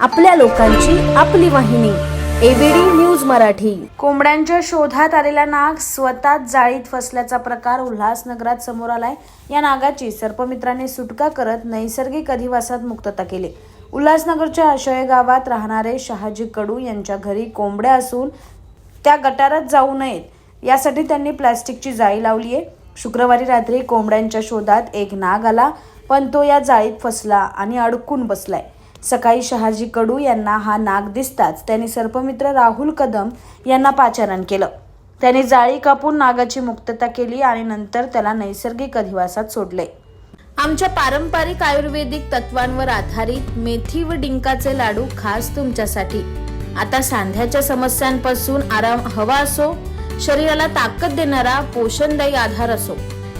आपल्या लोकांची आपली वाहिनी एबीडी न्यूज मराठी. कोंबड्यांच्या शोधात आलेला नाग स्वतः जाळीत फसल्याचा प्रकार उल्हासनगरात समोर आलाय. या नागाची सर्पमित्राने सुटका करत नैसर्गिक अधिवासात मुक्तता केली. उल्हासनगरच्या आशय गावात राहणारे शहाजी कडू यांच्या घरी कोंबड्या असून त्या गटारात जाऊ नयेत. यासाठी त्यांनी प्लॅस्टिकची जाळी लावली आहे. शुक्रवारी रात्री कोंबड्यांच्या शोधात एक नाग आला पण तो या जाळीत फसला आणि अडकून बसलाय. सकाळी शहाजी कडू यांना हा नाग दिसताच त्यांनी सर्पमित्र राहुल कदम यांना पाचारण केलं. त्यांनी जाळी कापून नागाची मुक्तता केली आणि नंतर त्याला नैसर्गिक अधिवासात सोडले. आमच्या पारंपरिक आयुर्वेदिक तत्वांवर आधारित मेथी व डिंकाचे लाडू खास तुमच्यासाठी. आता सांध्याच्या समस्यांपासून आराम हवा असो शरीराला ताकद देणारा पोषणदायी आधार असो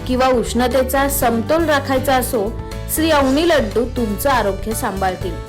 किंवा उष्णतेचा समतोल राखायचा असो श्री अवनी लड्डू तुमचं आरोग्य सांभाळतील.